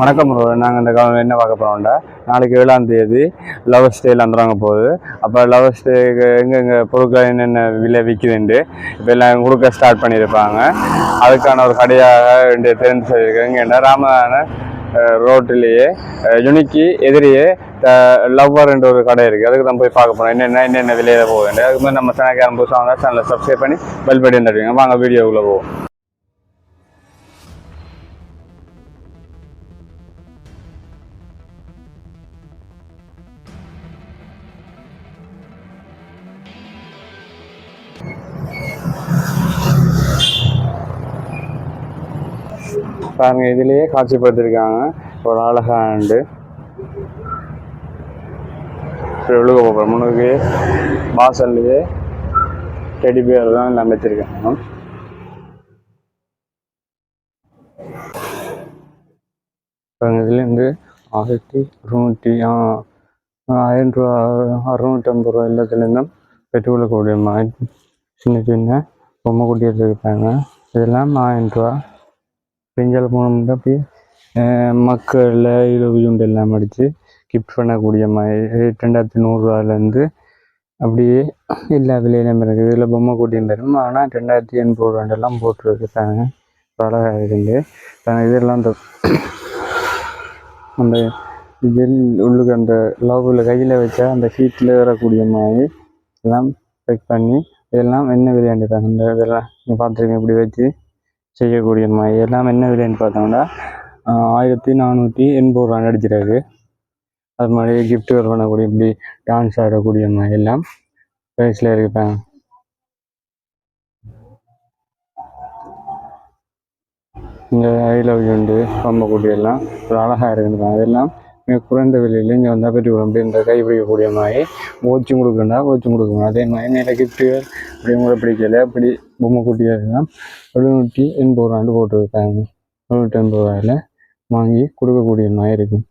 வணக்கம் ப்ரோ நாங்கள் இந்த காலம் என்ன பார்க்க போகிறோம்டா நாளைக்கு ஏழாம் தேதி லவர் ஸ்டேல வந்துடுவாங்க போகுது. அப்போ லவர் ஸ்டேக்கு எங்கெங்கே பொருட்கள் என்னென்ன விலை விற்குதுண்டு இப்போ எல்லாம் கொடுக்க ஸ்டார்ட் பண்ணியிருப்பாங்க. அதுக்கான ஒரு கடையாக ரெண்டு தெரிஞ்சு சொல்லியிருக்காங்க ஏன்னா ராமதான ரோட்டிலேயே யுனிக்கு எதிரியே லவ்வர் என்ற ஒரு கடை இருக்குது அதுக்கு தான் போய் பார்க்க போகிறோம் என்னென்ன என்னென்ன விலையில போகுது அதுக்கு மாதிரி நம்ம சேனல் புதுசாக வந்தால் சேனலை சப்ஸ்கிரைப் பண்ணி பெல் வந்துடுவீங்க தட்டுவீங்க வாங்க வீடியோக்குள்ளே போவோம். பாருங்க இதுலயே காட்சிப்படுத்திருக்காங்க. ஒரு அழகாண்டு விழுக போகிறோம் முன்னுக்கு வாசல்லையே டெடி பேர் தான் எல்லாம் வச்சிருக்காங்க. பாருங்க இதுலேருந்து ஆயிரத்தி அறுநூற்றி ஆயிரம் ரூபா அறுநூற்றம்பது ரூபா எல்லாத்துலேருந்தும் பெற்றுக்கொள்ளக்கூடிய மாதிரி சின்ன சின்ன பொம்மை குட்டி எடுத்துருக்காங்க இதெல்லாம் ஆயிரம் ரூபா. பெஞ்சால் போனோம்னா அப்படியே மக்களில் இரவு உண்டு எல்லாம் அடித்து கிஃப்ட் பண்ணக்கூடிய மாதிரி ரெண்டாயிரத்தி நூறுரூவாலேருந்து அப்படியே எல்லா விலையிலும் இருக்குது. இதில் பொம்மை கூட்டியும் தரும் ஆனால் ரெண்டாயிரத்தி எண்பது ரூபாண்டெல்லாம் போட்டுருக்குறாங்க அழகாக இருக்குது இதெல்லாம் அந்த அந்த ஜெல் உள்ளுக்கு அந்த லவ்வில் கையில் வச்சா அந்த ஹீட்டில் வரக்கூடிய மாதிரி எல்லாம் செக் பண்ணி இதெல்லாம் என்ன விளையாண்டுருக்காங்க இந்த இதெல்லாம் நீங்கள் பார்த்துருக்கீங்க இப்படி வச்சு செய்யக்கூடிய மாதிரி எல்லாம் என்ன விலைன்னு பார்த்தோம்னா ஆயிரத்தி நானூற்றி எண்பது ரூபா அடிச்சிருக்கு அது மாதிரி கிஃப்ட் வேறு பண்ணக்கூடிய இப்படி டான்ஸ் ஆடக்கூடிய மாதிரி எல்லாம் ப்ரைஸில் இருப்பாங்க இந்த ஐ லவ் யூண்டு பம்பக்குட்டி எல்லாம். ஒரு அழகாக இருக்குதுங்க அதெல்லாம் மிக குறைந்த விலையில் இங்கே வந்தால் பெற்று அப்படி இந்த கை பிடிக்கக்கூடிய மாதிரி ஓச்சு கொடுக்கண்டா ஓச்சு கொடுக்கணும். அதே மாதிரி மேலே கிஃப்ட்டுகள் அப்படி கூட பிடிக்கல அப்படி பொம்மை குட்டிகள் எல்லாம் எழுநூற்றி எண்பது ரூபாண்டு போட்டுருக்காங்க. எழுநூற்றி எண்பது ரூபாயில் வாங்கி கொடுக்கக்கூடிய மாதிரி இருக்கும்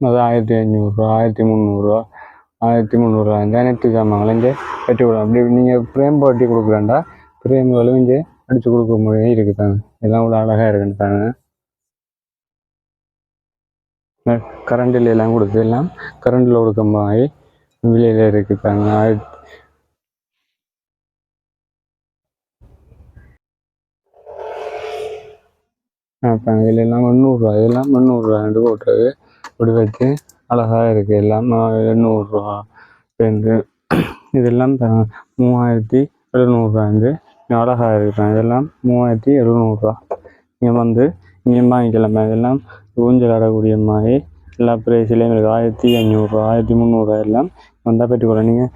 அது ஆயிரத்தி ஐநூறுரூவா ஆயிரத்தி முந்நூறுரூவா ஆயிரத்தி முந்நூறுரூவா இந்த அனைத்து சாமான்களும் இங்கே கட்டி விடும் அப்படி நீங்கள் ஃப்ரேம் போட்டி கொடுக்குறாண்டா ஃப்ரேம்களும் இங்கே அடித்து கொடுக்க முடியும் இருக்குதாங்க. எல்லாம் கூட அழகாக இருக்குன்ட்டாங்க கரண்டில் எல்லாம் கொடுத்து எல்லாம் கரண்டில் கொடுக்க மாதிரி விலையில் இருக்குதாங்க. அப்போ இதில் எல்லாம் முந்நூறுரூவா இதெல்லாம் முந்நூறுரூவாண்டு போட்டுருக்கு இப்படி வச்சு அழகாக இருக்குது எல்லாம் எண்ணூறுரூவா சேர்ந்து இதெல்லாம் மூவாயிரத்தி எழுநூறுவாண்டு அழகாக இருக்குது இதெல்லாம் மூவாயிரத்தி எழுநூறுரூவா இங்கே வந்து இங்கே வாங்கிக்கலாம். இதெல்லாம் ஊஞ்சல் ஆடக்கூடிய மாதிரி. எல்லா பிரைஸ்லேயும் இருக்குது ஆயிரத்தி அஞ்சூறுரூவா ஆயிரத்தி முந்நூறுரூவா எல்லாம் வந்தால் பெற்றுக்கொள்ளலாம். நீங்கள்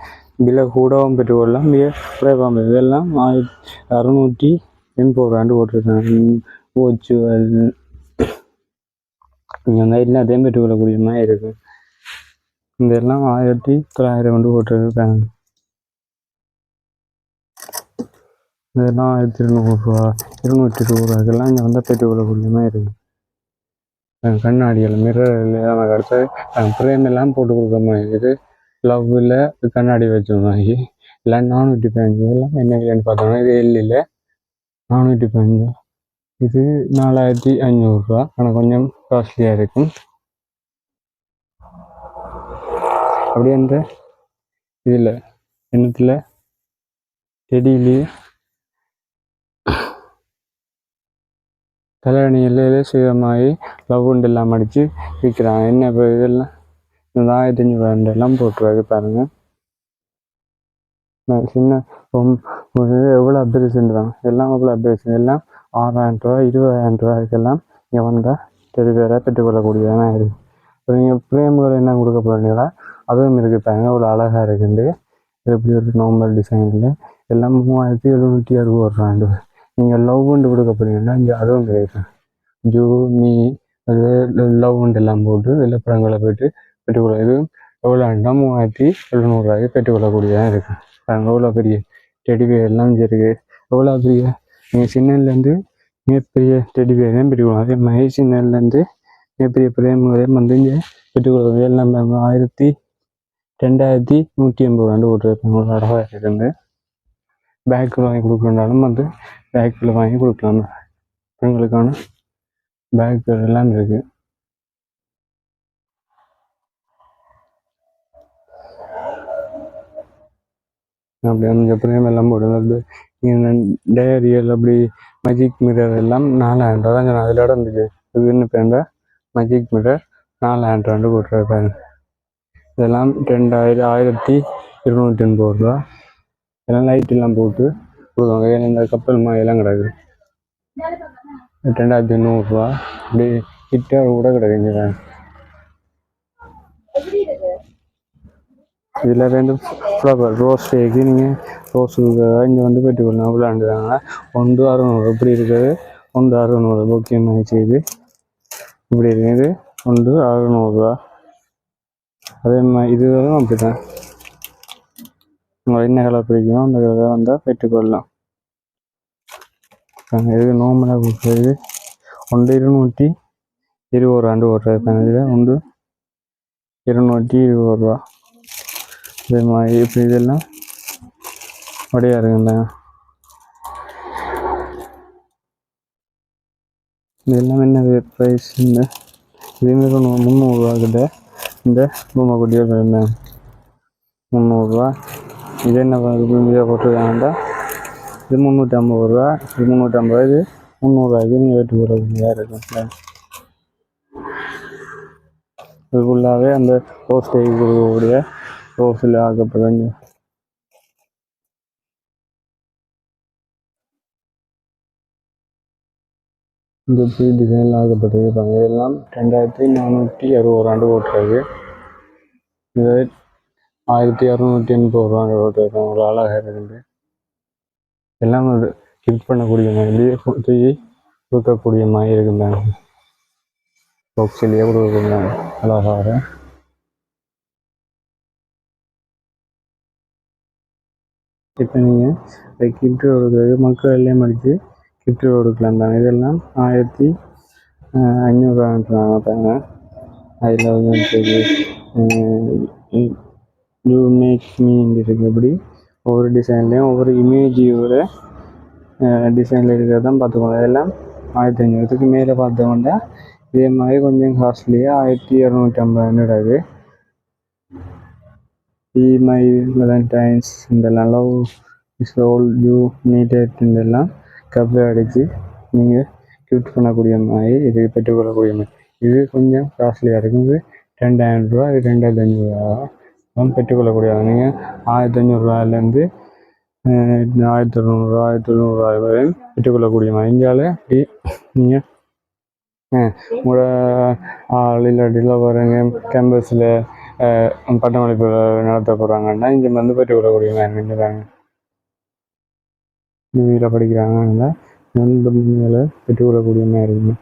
விலை கூடவும் பெற்றுக்கொள்ளலாம் மிக குறைவாக இதெல்லாம் ஆயிரத்தி அறுநூற்றி எண்பது ரூபாண்டு போட்டிருக்காங்க. போச்சு நீங்கள் வந்து எல்லாத்தையும் பெற்றுக்கொள்ளக்கூடிய மாதிரி இருக்குது இதெல்லாம் எல்லாம் ஆயிரத்தி தொள்ளாயிரம் கொண்டு போட்டிருக்காங்க. இதெல்லாம் ஆயிரத்தி இருநூறுவா இருநூற்றி இருபது ரூபாய்க்கெல்லாம் இங்கே வந்தால் பெற்றுக்கொள்ளக்கூடிய மாதிரி இருக்குது கண்ணாடியில் கண்ணாடிகள் மிரர் நமக்கு அடுத்தது ஃப்ரேம் எல்லாம் போட்டு கொடுக்க மாதிரி இருக்குது லவ்வில் கண்ணாடி வச்ச மாதிரி எல்லாம் நானூற்றி பதினஞ்சு எல்லாம் என்ன இல்லைன்னு பார்த்தோம்னா இது எல்லில் நானூற்றி பதினஞ்சு. இது நாலாயிரத்தி ஐநூறுரூவா ஆனால் கொஞ்சம் காஸ்ட்லியாக இருக்கும். அப்படியே அந்த இதில் எண்ணத்தில் செடியிலேயே கல்யாணி எல்லையிலே செய்கிற லவ் உண்டு எல்லாம் அடித்து விற்கிறாங்க என்ன இப்போ இதெல்லாம் இந்த ஆயிரத்தி அஞ்சூறு எல்லாம் போட்டுருவாங்க பாருங்க. நான் சின்ன பொம் எவ்வளோ அப்ரிசன்றாங்க எல்லாம் எவ்வளோ அப்ரிசன் எல்லாம் ஆறாயிரம் ரூபா இருபதாயிரம் ரூபாய்க்கெல்லாம் இங்கே வந்தால் தெரு பேராக பெற்றுக்கொள்ளக்கூடியதாக இருக்குது இப்போ நீங்கள் ஃப்ரேம்கள் என்ன கொடுக்க போகிறீங்களா அதுவும் இருக்குது பாருங்க. அவ்வளோ அழகாக இருக்குது. இது எப்படி ஒரு நார்மல் டிசைனில் எல்லாம் மூவாயிரத்தி எழுநூற்றி அறுபது ரூபாண்டு. நீங்கள் லவ் உண்டு கொடுக்க போறீங்கன்னா இங்கே அதுவும் கிடைக்கும் ஜூ மீ அது லவ் உண்டு எல்லாம் போட்டு விளப்பரங்களை போயிட்டு பெற்றுக்கொள்ள இது எவ்வளோ வேண்டாம் மூவாயிரத்தி எழுநூறுவாய்க்கு பெற்றுக்கொள்ளக்கூடியதாக இருக்குது பாருங்க எவ்வளோ பெரிய டெடி எல்லாம் இருக்குது எவ்வளோ பெரிய நீங்கள் சின்னதுலேருந்து மிகப்பெரிய டெடி பேர் பெற்றுக்கொள்ளலாம் அதே மாதிரி சின்னதுலேருந்து மிகப்பெரிய பிரேமரையும் வந்து இங்கே பெற்றுக்கொள்வது எல்லாம் ஆயிரத்தி ரெண்டாயிரத்தி நூற்றி எண்பது ஆண்டு போட்டுருக்காங்க ஒரு அழகாக இருக்குது பேக்கில் வாங்கி கொடுக்குறனாலும் வந்து பேக்கில் வாங்கி கொடுக்கலாம். பெண்களுக்கான பேக் எல்லாம் இருக்கு. அப்படி அந்த பிரேம் எல்லாம் போடுறது. டயரியல் அப்படி மஜிக் மிரர் எல்லாம் நாலாயிரம் ரூபா தான் அதில் இருந்துச்சு இதுன்னு பேருந்தா மஜிக் மிரர் நாலாயிரம் ரூபாண்டு போட்டுருப்பாங்க இதெல்லாம் ரெண்டாயிரம் ஆயிரத்தி இருநூற்றி எண்பது ரூபா இதெல்லாம் லைட் எல்லாம் போட்டு கொடுக்குறாங்க ஏன்னா இந்த கப்பல் மாதிரிலாம் கிடக்கு. ரெண்டாயிரத்தி நூறுரூவா அப்படி கிட்ட கூட கிடக்குங்க இதில் ரெண்டு ஃப்ளவர் ரோஸ் கேக்கு நீங்கள் ரோஸ் இங்கே வந்து பெற்றுக்கொள்ளலாம் விளாண்டுறாங்க ஒன்று அறுநூறு இப்படி இருக்குது. ஒன்று அறுநூறு முக்கியமாக செய்து இப்படி இருக்குது. ஒன்று அறுநூறுவா. அதே மாதிரி இது வரும் அப்படி தான் உங்களுக்கு என்ன கலர் பிடிக்குமோ அந்த கலர் வந்தால் பெற்றுக்கொள்ளலாம். இது நோம்பலாக கொடுக்குறது ஒன்று இருநூற்றி இருபது ஒரு ஆண்டு ஒரு இதில் ஒன்று இருநூற்றி இருபது ரூபா. இதே மாதிரி இப்போ இதெல்லாம் வடையாக இருக்குங்க இதெல்லாம் என்ன ப்ரைஸ் இந்த? இதுமாரி ஒன்று முந்நூறுரூவா கிட்ட இந்த பொம்மை குட்டியோட என்ன? முந்நூறுரூவா இது என்ன இதை போட்டிருக்காங்கடா இது முந்நூற்றி ஐம்பது ரூபா. இது முந்நூற்றி ஐம்பது இது முந்நூறுரூவாய்க்கு நீங்கள் வெட்டு போடுறது இருக்கும் இது ஃபுல்லாகவே அந்த ரோஸ் டேக்கு கொடுக்கக்கூடிய ரோஸில் ஆக்கப்பட்ட இந்த இப்படி டிசைனில் ஆக்கப்பட்டிருப்பாங்க இதெல்லாம் ரெண்டாயிரத்தி நானூற்றி அறுபது ஆண்டு ஓட்டுறது இது ஆயிரத்தி இரநூத்தி எண்பது ரூபாங்க ஓட்டுருக்காங்க ஒரு அழகாக இருக்குது எல்லாம் ஒரு பண்ணக்கூடிய மாதிரி தூக்கி கொடுக்கக்கூடிய மாதிரி இருக்குந்தாங்க பாக்ஸ்லேயே கொடுக்குறாங்க அழகாக. இப்போ நீங்கள் கிஃப்ட் கொடுக்குறது மக்கள் எல்லாம் அடித்து கிஃப்ட் கொடுக்கலாம் தாங்க இதெல்லாம் ஆயிரத்தி ஐநூறுரூவா தாங்க அதில் வந்து யூ மேக் மீங்கிறது எப்படி? ஒவ்வொரு டிசைன்லேயும் ஒவ்வொரு இமேஜியோட டிசைனில் இருக்கிறது தான் பார்த்துக்கோங்க. இதெல்லாம் ஆயிரத்தி ஐநூறுக்கு மேலே பார்த்தோம்னா இதே மாதிரி கொஞ்சம் காஸ்ட்லியாக ஆயிரத்தி இரநூத்தி ஐம்பது கிடக்கு இ மை வேலண்டைன்ஸ் இதெல்லாம் love is all you needed இதெல்லாம் கப்பல் அடித்து நீங்கள் கிஃப்ட் பண்ணக்கூடிய மாதிரி இது பெற்றுக்கொள்ளக்கூடிய மாதிரி. இது கொஞ்சம் காஸ்ட்லியாக இருக்குது ரெண்டாயிரம் ரூபா இது ரெண்டாயிரத்தி ஐநூறுரூவா லோன் பெற்றுக்கொள்ளக்கூடிய நீங்கள் ஆயிரத்தி ஐநூறுரூவாயிலேருந்து ஆயிரத்தி அறநூறுவா ஆயிரத்தி தொண்ணூறுரூவா வரை பெற்றுக்கொள்ளக்கூடிய மாதிரி இந்தியாவில் இப்படி நீங்கள் உங்களோட ஆள் இல்லாட்டியில் வரவங்க கேம்பஸில் பட்டமளிப்பு நடத்த போகிறாங்கன்னா இங்கே வந்து பெற்றுக்கொள்ளக்கூடிய மாதிரி இருக்கிறாங்க டிவியில் படிக்கிறாங்க அதனால் பெற்றுக்கொள்ளக்கூடிய மாதிரி இருக்குங்க